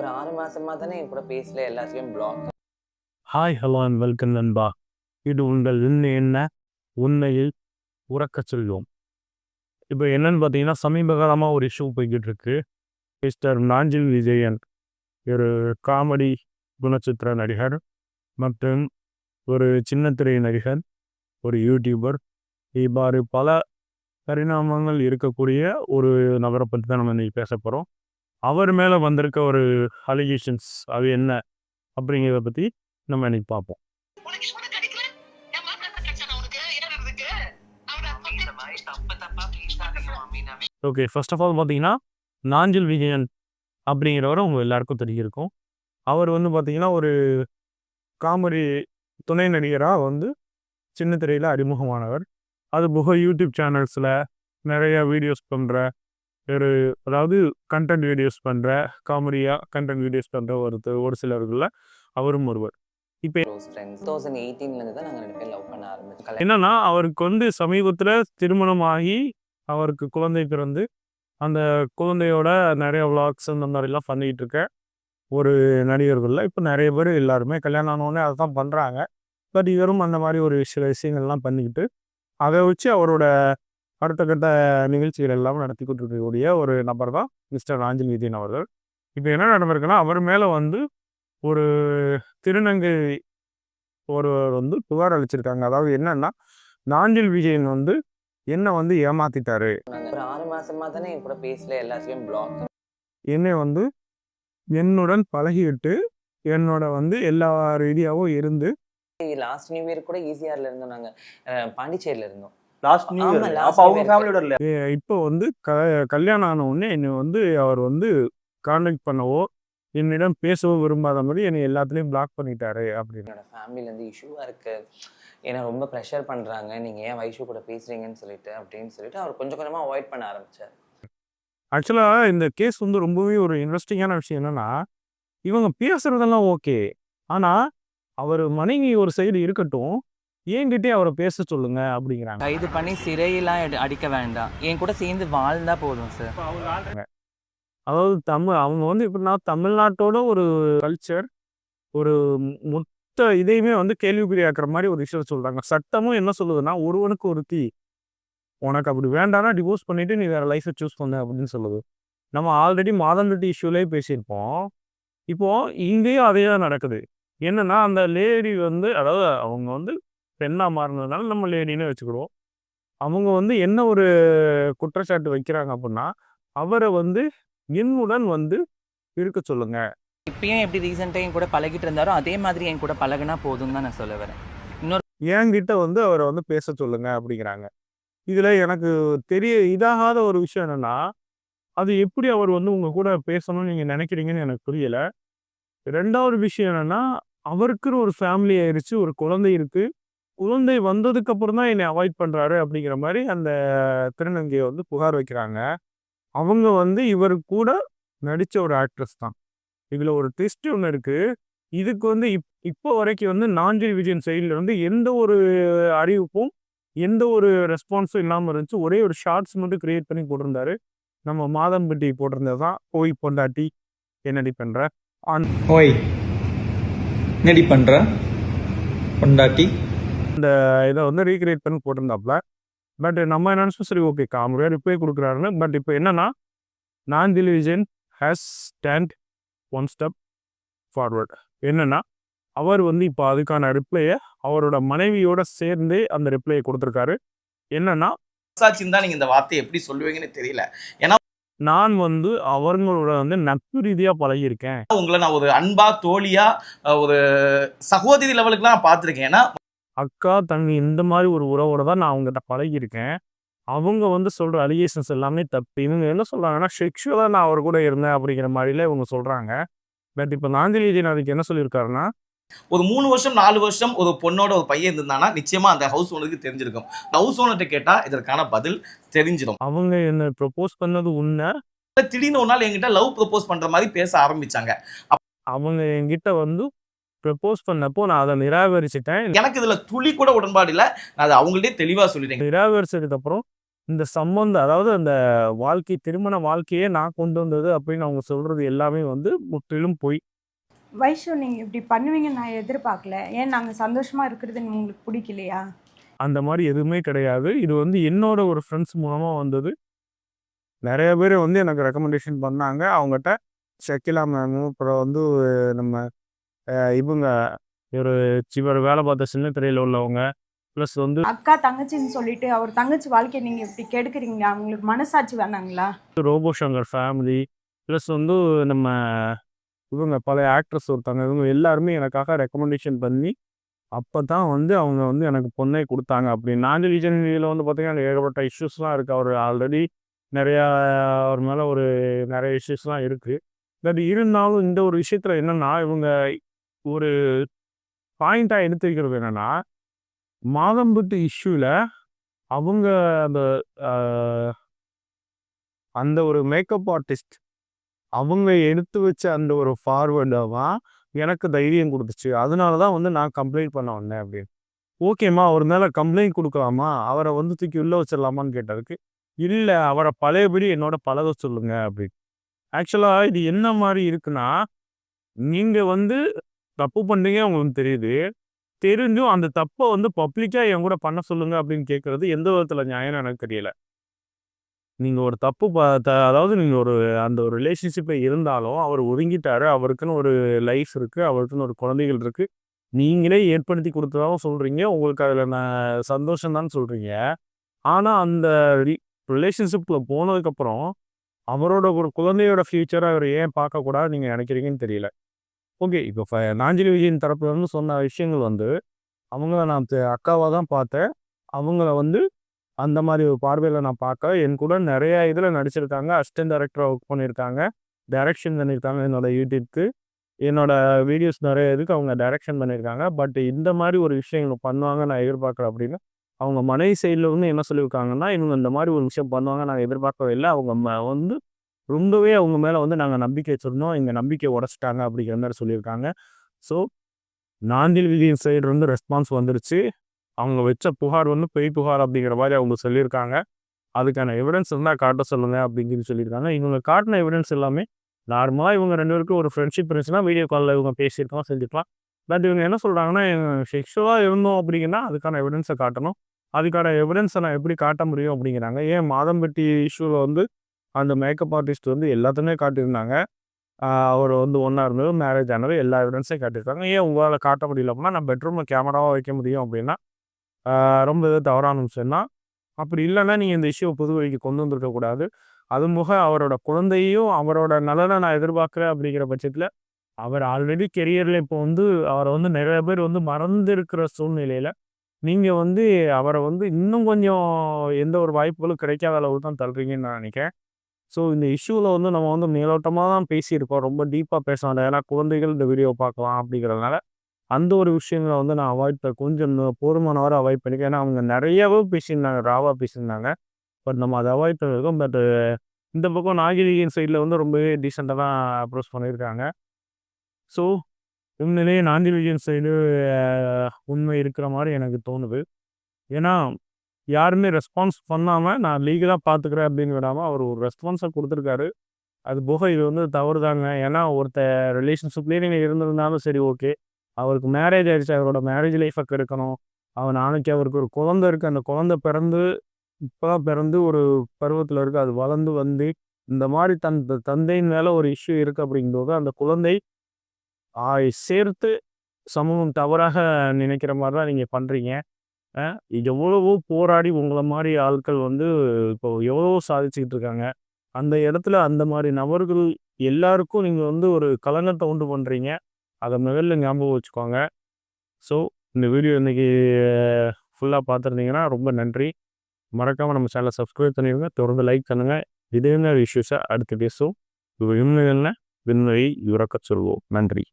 ஒரு ஆறு மாசமா தானே என் கூட பேசல எல்லாத்தையும் block hi hello and welcome நண்பா. இது உங்கள் இன்னும் என்ன? உண்மையில் உறக்க சொல்வோம். இப்போ என்னன்னு பார்த்தீங்கன்னா சமீப காலமாக ஒரு இஷ்யூ போய்கிட்டு இருக்கு. மிஸ்டர் நாஞ்சில் விஜயன் ஒரு காமெடி குணச்சித்திர நடிகர் மற்றும் ஒரு சின்னத்திரை நடிகர் ஒரு யூடியூபர் இவ்வாறு பல பரிணாமங்கள் இருக்கக்கூடிய ஒரு நபரை பற்றி தான் நம்ம இன்னைக்கு பேச போகிறோம் அவர் மேலே வந்திருக்க ஒரு அலிகேஷன்ஸ் அது என்ன அப்படிங்கிறத பற்றி நம்ம இன்னைக்கு பார்ப்போம். ஓகே ஃபர்ஸ்ட் ஆஃப் ஆல் பார்த்தீங்கன்னா நாஞ்சில் விஜயன் அப்படிங்கிறவர் உங்கள் எல்லாருக்கும் தெரிஞ்சிருக்கும். அவர் வந்து பார்த்தீங்கன்னா ஒரு காமெடி துணை நடிகராக வந்து சின்ன திரையில் அறிமுகமானவர். அது போக யூடியூப் சேனல்ஸில் நிறைய வீடியோஸ் பண்ணுற ஒரு அதாவது கண்டென்ட் வீடியோஸ் பண்ணுற காமெடியாக கண்டென்ட் வீடியோஸ் பண்ணுற ஒருத்தர் ஒரு சிலர்களில் அவரும் ஒருவர். கல்யாணம் என்னன்னா அவருக்கு வந்து சமீபத்தில் திருமணமாகி அவருக்கு குழந்தை பிறந்து அந்த குழந்தையோட நிறைய vlogs அந்த மாதிரிலாம் பண்ணிட்டு இருக்க ஒரு நடிகர்களில் இப்போ நிறைய பேர் எல்லாருமே கல்யாணம் ஆனவுடனே அதை தான் பண்ணுறாங்க பட் இவரும் அந்த மாதிரி ஒரு சில விஷயங்கள்லாம் பண்ணிக்கிட்டு அதை வச்சு அவரோட அடுத்த கட்ட நிகழ்ச்சிகள் எல்லாம் நடத்தி கொடுக்கக்கூடிய ஒரு நபர் தான் மிஸ்டர் ராஞ்சில் விஜயன் அவர்கள். இப்போ என்ன நடந்திருக்குன்னா அவர் மேலே வந்து ஒரு திருநங்கை ஒருவர் வந்து புகார் அளிச்சிருக்காங்க. அதாவது என்னன்னா நாஞ்சில் விஜயன் வந்து என்ன வந்து ஏமாத்திட்டாரு? ஒரு ஆறு மாசமா தானே என் கூட பேசல எல்லாத்தையும் பிளாக் என்னை வந்து என்னுடன் பழகிட்டு என்னோட வந்து எல்லா ரீதியாகவும் இருந்து லாஸ்ட் நியூ இயர் கூட ஈஸியார்ல இருந்தோம் நாங்க. அஹ், பாண்டிச்சேரியில இருந்தோம். லாஸ்ட் நியூ இயர் அப்ப அவங்க. ஃபேமிலியோட இல்ல இப்போ வந்து க கல்யாணம் ஆன உடனே என்னை வந்து அவர் வந்து கான்டாக்ட் பண்ணவோ என்னிடம் பேசவோ விரும்பாத மாதிரி என்னை எல்லாத்துலேயும் பிளாக் பண்ணிட்டாரு அப்படின்னு. என்னோட ஃபேமிலில இருந்து இஷ்யூவா இருக்கு. என்னை ரொம்ப ப்ரெஷர் பண்றாங்க. நீங்க ஏன் வைஷு கூட பேசுறீங்கன்னு சொல்லிட்டு அப்படின்னு சொல்லிட்டு அவர் கொஞ்சம் கொஞ்சமா அவாய்ட் பண்ண ஆரம்பிச்சார். ஆக்சுவலாக இந்த கேஸ் வந்து ரொம்பவே ஒரு இன்ட்ரெஸ்டிங்கான விஷயம் என்னன்னா இவங்க பேசுறதெல்லாம் ஓகே ஆனால் அவர் மனைவி ஒரு சைடு இருக்கட்டும் என்கிட்டே அவரை பேச சொல்லுங்க அப்படிங்கிறாங்க. கைது பண்ணி சிறையெல்லாம் அடிக்க வேண்டாம். என் கூட சேர்ந்து வாழ்ந்தா போதும் சார் அதாவது தமிழ் அவங்க வந்து எப்படின்னா தமிழ்நாட்டோட ஒரு கல்ச்சர் ஒரு மொத்த இதையுமே வந்து கேள்விக்குறியாக்குற மாதிரி ஒரு விஷயம் சொல்றாங்க. சட்டமும் என்ன சொல்லுதுன்னா ஒருவனுக்கு ஒரு தீ உனக்கு அப்படி வேண்டாம்னா டிவோர்ஸ் பண்ணிட்டு நீ வேற லைஃபை சூஸ் பண்ணு அப்படின்னு சொல்லுது. நம்ம ஆல்ரெடி மாதம்பட்டி இஷ்யூலேயே பேசியிருப்போம். இப்போ இங்கேயும் அதே தான் நடக்குது. என்னன்னா அந்த லேடி வந்து அதாவது அவங்க வந்து பெண்ணா மாறினதுனால நம்ம லேடின்னு வச்சுக்கிடுவோம். அவங்க வந்து என்ன ஒரு குற்றச்சாட்டு வைக்கிறாங்க அப்படின்னா அவரை வந்து என்னுடன் வந்து இருக்க சொல்லுங்க. இப்பயும் எப்படி ரீசெண்டாக என் கூட பழகிட்டு இருந்தாரோ அதே மாதிரி என் கூட பழகுனா போதும் தான் நான் சொல்ல வரேன். என்கிட்ட வந்து அவரை வந்து பேச சொல்லுங்க அப்படிங்கிறாங்க. இதுல எனக்கு தெரிய இதாகாத ஒரு விஷயம் என்னன்னா அது எப்படி அவர் வந்து உங்க கூட பேசணும்னு நீங்க நினைக்கிறீங்கன்னு எனக்கு புரியல. ரெண்டாவது விஷயம் என்னன்னா அவருக்குன்னு ஒரு ஃபேமிலி ஆயிருச்சு ஒரு குழந்தை இருக்கு. குழந்தை வந்ததுக்கு அப்புறம் தான் என்னை அவாய்ட் பண்றாரு அப்படிங்கிற மாதிரி அந்த திருநங்கையை வந்து புகார் வைக்கிறாங்க. அவங்க வந்து இவர் கூட நடிச்ச ஒரு ஆக்ட்ரஸ் தான். இதுல ஒரு ட்விஸ்ட் ஒன்று இருக்கு. இதுக்கு வந்து இப் இப்போ வரைக்கும் வந்து நாஞ்சில் விஜயன் சைடில் இருந்து எந்த ஒரு அறிவிப்பும் எந்த ஒரு ரெஸ்பான்ஸும் இல்லாமல் இருந்துச்சு. ஒரே ஒரு ஷார்ட்ஸ் மட்டும் கிரியேட் பண்ணி போட்டிருந்தாரு. நம்ம மாதம்பட்டி போட்டிருந்தது தான். போய் பொண்டாட்டி என்னடி பண்ற? ஓய் என்னடி பண்ணுற பொண்டாட்டி இதை வந்து ரீக்ரியேட் பண்ணி போட்டிருந்தாப்புல. பட் நம்ம நினச்சோம் சரி ஓகே காமெடியாக ரிப்ளை கொடுக்குறாருன்னு. பட் இப்போ என்னன்னா Nanjil Vijayan has stand one step forward என்னன்னா அவர் வந்து இப்போ அதுக்கான ரிப்ளையை அவரோட மனைவியோட சேர்ந்தே அந்த ரிப்ளையை கொடுத்துருக்காரு. என்னன்னா சாட்சின்னு தான் நீங்க இந்த வார்த்தையை எப்படி சொல்லுவீங்கன்னு தெரியல. நான் வந்து அவங்களோட வந்து நட்பு ரீதியாக பழகியிருக்கேன். உங்களை நான் ஒரு அன்பா தோழியா ஒரு சகோதரி லெவலுக்குலாம் நான் பார்த்திருக்கேன். ஏன்னா அக்கா தங்கி இந்த மாதிரி ஒரு உறவோட தான் நான் அவங்ககிட்ட பழகியிருக்கேன். அவங்க வந்து சொல்கிற அலிகேஷன்ஸ் எல்லாமே தப்பு. இவங்க என்ன சொல்கிறாங்கன்னா செக்ஷுவலாக நான் அவர் கூட இருந்தேன் அப்படிங்கிற மாதிரில இவங்க சொல்கிறாங்க பட் இப்போ நாஞ்சலி விஜயன் அதுக்கு என்ன சொல்லியிருக்காருன்னா ஒரு மூணு வருஷம் நாலு வருஷம் ஒரு பொண்ணோட ஒரு பையன் இருந்தானா நிச்சயமா அந்த ஹவுஸ் ஓனருக்கு தெரிஞ்சிருக்கும். ஹவுஸ் ஓனர்கிட்ட கேட்டா இதற்கான பதில் தெரிஞ்சிடும். அவங்க என்ன ப்ரொப்போஸ் பண்ணது உண்மை? திடீர்னு ஒரு நாள் என்கிட்ட லவ் ப்ரப்போஸ் பண்ற மாதிரி பேச ஆரம்பிச்சாங்க. அவங்க என்கிட்ட வந்து ப்ரப்போஸ் பண்ணப்போ நான் அதை நிராகரிச்சிட்டேன். எனக்கு இதுல துளி கூட உடன்பாடு இல்ல. நான் அதை அவங்கள்ட்டே தெளிவா சொல்லிட்டேன். நிராகரிச்சதுக்கு அப்புறம் இந்த சம்பந்தம் அதாவது அந்த வாழ்க்கை திருமண வாழ்க்கையே நான் கொண்டு வந்தது அப்படின்னு அவங்க சொல்றது எல்லாமே வந்து முற்றிலும் பொய். வைஷு நீங்கள் இப்படி பண்ணுவீங்கன்னு நான் எதிர்பார்க்கல. ஏன் நாங்கள் சந்தோஷமாக இருக்கிறது உங்களுக்கு பிடிக்கலையா? அந்த மாதிரி எதுவுமே கிடையாது. இது வந்து என்னோட ஒரு ஃப்ரெண்ட்ஸ் மூலமாக வந்தது. நிறைய பேர் வந்து எனக்கு ரெக்கமெண்டேஷன் பண்ணாங்க. அவங்ககிட்ட ஷக்கிலா மேமு அப்புறம் வந்து நம்ம இவங்க ஒரு சிவர் வேலை பார்த்த சின்ன திரையில் உள்ளவங்க. ப்ளஸ் வந்து அக்கா தங்கச்சின்னு சொல்லிட்டு அவர் தங்கச்சி வாழ்க்கையை நீங்கள் இப்படி கெடுக்குறீங்களா? உங்களுக்கு மனசாட்சி வேணாங்களா? ரோபோ சங்கர் ஃபேமிலி ப்ளஸ் வந்து நம்ம இவங்க பழைய ஆக்ட்ரஸ் ஒருத்தவங்க இவங்க எல்லாருமே எனக்காக ரெக்கமெண்டேஷன் பண்ணி அப்போ தான் வந்து அவங்க வந்து எனக்கு பொண்ணை கொடுத்தாங்க அப்படின்னு. நான் ரீஜனில் வந்து பார்த்தீங்கன்னா ஏகப்பட்ட இஷ்யூஸ்லாம் இருக்குது அவர் ஆல்ரெடி நிறையா அவர் மேலே ஒரு நிறைய இஷ்யூஸ்லாம் இருக்குது பட் இருந்தாலும் இந்த ஒரு விஷயத்தில் என்னென்னா இவங்க ஒரு பாயிண்ட்டாக எடுத்துக்கிறது என்னென்னா மாதம்பட்டு இஷ்யூவில் அவங்க அந்த அந்த ஒரு மேக்கப் ஆர்டிஸ்ட் அவங்க எடுத்து வச்ச அந்த ஒரு ஃபார்வேர்டாக எனக்கு தைரியம் கொடுத்துச்சு. அதனால தான் வந்து நான் கம்ப்ளைண்ட் பண்ண வந்தேன் அப்படின்னு. ஓகேம்மா அவர் மேலே கம்ப்ளைண்ட் கொடுக்கலாமா? அவரை வந்து தூக்கி உள்ளே வச்சிடலாமான்னு கேட்டதுக்கு இல்லை அவரை பழையபடி என்னோட பழக சொல்லுங்க அப்படின்னு. ஆக்சுவலாக இது என்ன மாதிரி இருக்குன்னா நீங்கள் வந்து தப்பு பண்ணுறீங்க உங்களுக்கு தெரியுது. தெரிஞ்சும் அந்த தப்பை வந்து பப்ளிக்காக என் கூட பண்ண சொல்லுங்க அப்படின்னு கேட்குறது எந்த விதத்தில் நியாயம் எனக்கு தெரியல. நீங்கள் ஒரு தப்பு ப த அதாவது நீங்கள் ஒரு அந்த ஒரு ரிலேஷன்ஷிப்பை இருந்தாலும் அவர் ஒதுங்கிட்டாரு அவருக்குன்னு ஒரு லைஃப் இருக்குது அவருக்குன்னு ஒரு குழந்தைகள் இருக்குது நீங்களே ஏற்படுத்தி கொடுத்ததாகவும் சொல்கிறீங்க உங்களுக்கு அதில் நான் சந்தோஷம் தான் சொல்கிறீங்க ஆனால் அந்த ரிலேஷன்ஷிப்பில் போனதுக்கப்புறம் அவரோட ஒரு குழந்தையோட ஃப்யூச்சரை அவர் ஏன் பார்க்கக்கூடாது நீங்கள் நினைக்கிறீங்கன்னு தெரியல. ஓகே. இப்போ ஃப நாஞ்சிலி விஜயன் தரப்புலருந்து சொன்ன விஷயங்கள் வந்து அவங்கள நான் அக்காவாக தான் பார்த்தேன். அவங்கள வந்து அந்த மாதிரி ஒரு பார்வையில் நான் பார்க்க என் கூட நிறைய இதில் நடிச்சிருக்காங்க. அசிஸ்டன்ட் டைரக்டராக ஒர்க் பண்ணியிருக்காங்க. டைரக்ஷன் பண்ணியிருக்காங்க என்னோடய யூடியூப்க்கு. என்னோடய வீடியோஸ் நிறைய இதுக்கு அவங்க டைரக்ஷன் பண்ணியிருக்காங்க. பட் இந்த மாதிரி ஒரு விஷயங்கள் பண்ணுவாங்க நான் எதிர்பார்க்குறேன் அப்படின்னு. அவங்க மனைவி சைடில் வந்து என்ன சொல்லியிருக்காங்கன்னா இவங்க இந்த மாதிரி ஒரு விஷயம் பண்ணுவாங்க நாங்கள் எதிர்பார்க்கவே இல்லை. அவங்க ம- வந்து ரொம்பவே அவங்க மேலே வந்து நாங்கள் நம்பிக்கை வச்சுருந்தோம். எங்கள் நம்பிக்கை உடச்சிட்டாங்க அப்படிங்கிற மாதிரி சொல்லியிருக்காங்க. ஸோ நாந்தில் விதியின் சைடு வந்து ரெஸ்பான்ஸ் வந்துருச்சு. அவங்க வச்ச புகார் வந்து பெய் புகார் அப்படிங்கிற மாதிரி அவங்க சொல்லியிருக்காங்க. அதுக்கான எவிடன்ஸ் இருந்தால் காட்ட சொல்லுங்க அப்படின்னு சொல்லியிருக்காங்க. இவங்க காட்டின எவிடன்ஸ் எல்லாமே நார்மலாக இவங்க ரெண்டு பேருக்கும் ஒரு ஃப்ரெண்ட்ஷிப் இருந்துச்சுன்னா வீடியோ காலில் இவங்க பேசியிருக்கலாம் செஞ்சுக்கலாம் பட் இவங்க என்ன சொல்கிறாங்கன்னா செக்ஷுவலாக இருந்தோம் அப்படிங்கன்னா அதுக்கான எவிடன்ஸை காட்டணும். அதுக்கான எவிடன்ஸை நான் எப்படி காட்ட முடியும்? அப்படிங்கிறாங்க. ஏன் மாதம்பட்டி இஷ்யூவில் வந்து அந்த மேக்கப் ஆர்டிஸ்ட் வந்து எல்லாத்தையுமே காட்டியிருந்தாங்க. அவர் வந்து ஒன்றா இருந்தது மேரேஜ் ஆனது எல்லா எவிடன்ஸையும் காட்டியிருக்காங்க. ஏன் உங்களால் காட்ட முடியல அப்படின்னா நான் பெட்ரூமில் கேமராவாக வைக்க முடியும் அப்படின்னா ரொம்ப இது தவறான விஷயம்னா அப்படி இல்லைன்னா நீங்கள் இந்த இஷ்யூவை புது வழிக்கு கொண்டு வந்திருக்கக்கூடாது அது முக அவரோட குழந்தையும் அவரோட நலனை நான் எதிர்பார்க்குறேன் அப்படிங்கிற பட்சத்தில் அவர் ஆல்ரெடி கெரியரில் இப்போ வந்து அவரை வந்து நிறைய பேர் வந்து மறந்து இருக்கிற சூழ்நிலையில் நீங்கள் வந்து அவரை வந்து இன்னும் கொஞ்சம் எந்த ஒரு வாய்ப்புகளும் கிடைக்காத அளவுக்கு தான் தள்ளுறீங்கன்னு நான் நினைக்கிறேன். ஸோ இந்த இஷ்யூவில் வந்து நம்ம வந்து மேலோட்டமாக தான் பேசியிருக்கோம். ரொம்ப டீப்பாக பேச வேண்டாம் ஏன்னா குழந்தைகள் இந்த வீடியோ பார்க்கலாம் அப்படிங்கிறதுனால அந்த ஒரு விஷயங்களை வந்து நான் அவாய்ட் கொஞ்சம் போதுமான வரை அவாய்ட் பண்ணிக்கேன் ஏன்னா அவங்க நிறையாவே பேசியிருந்தாங்க. ராவாக பேசியிருந்தாங்க. பட் நம்ம அதை அவாய்ட் பண்ணியிருக்கோம். பட் இந்த பக்கம் நாகரிகின் சைடில் வந்து ரொம்பவே டீசெண்டாக தான் அப்ரோச் பண்ணியிருக்காங்க. ஸோ இந்நிலையே நாந்தி விஜயன் சைடு உண்மை இருக்கிற மாதிரி எனக்கு தோணுது. ஏன்னா யாருமே ரெஸ்பான்ஸ் பண்ணாமல் நான் லீகலாக பார்த்துக்கிறேன் அப்படின்னு விடாமல் அவர் ஒரு ரெஸ்பான்ஸை கொடுத்துருக்காரு. அது போக இது வந்து தவறு தாங்க ஏன்னா ஒருத்த ரிலேஷன்ஷிப்லேயே நீங்கள் இருந்திருந்தாலும் சரி ஓகே அவருக்கு மேரேஜ் ஆகிடுச்சு அவரோட மேரேஜ் லைஃபை இருக்கணும் அவன் நாளைக்கு அவருக்கு ஒரு குழந்தை இருக்குது அந்த குழந்தை பிறந்து இப்போதான் பிறந்து ஒரு பருவத்தில் இருக்குது அது வளர்ந்து வந்து இந்த மாதிரி தன் தந்தையின் மேலே ஒரு இஷ்யூ இருக்குது அப்படிங்கும்போது அந்த குழந்தை சேர்த்து சமூகம் தவறாக நினைக்கிற மாதிரி தான் நீங்கள் பண்ணுறீங்க எவ்வளவோ போராடி உங்களை மாதிரி ஆட்கள் வந்து இப்போ எவ்வளவோ சாதிச்சுக்கிட்டு இருக்காங்க. அந்த இடத்துல அந்த மாதிரி நபர்கள் எல்லாருக்கும் நீங்கள் வந்து ஒரு கலங்கத்தை உண்டு பண்ணுறீங்க அதை முதல்ல ஞாபகம் வச்சுக்கோங்க. ஸோ இந்த வீடியோ இன்றைக்கி ஃபுல்லாக பார்த்துருந்தீங்கன்னா ரொம்ப நன்றி. மறக்காமல் நம்ம சேனலை சப்ஸ்கிரைப் பண்ணிடுங்க. தொடர்ந்து லைக் பண்ணுங்கள் இதே மாதிரி இஷ்யூஸை அடுத்து பேசும் இது இன்னும் என்ன விண்வெளி இறக்க சொல்வோம். நன்றி.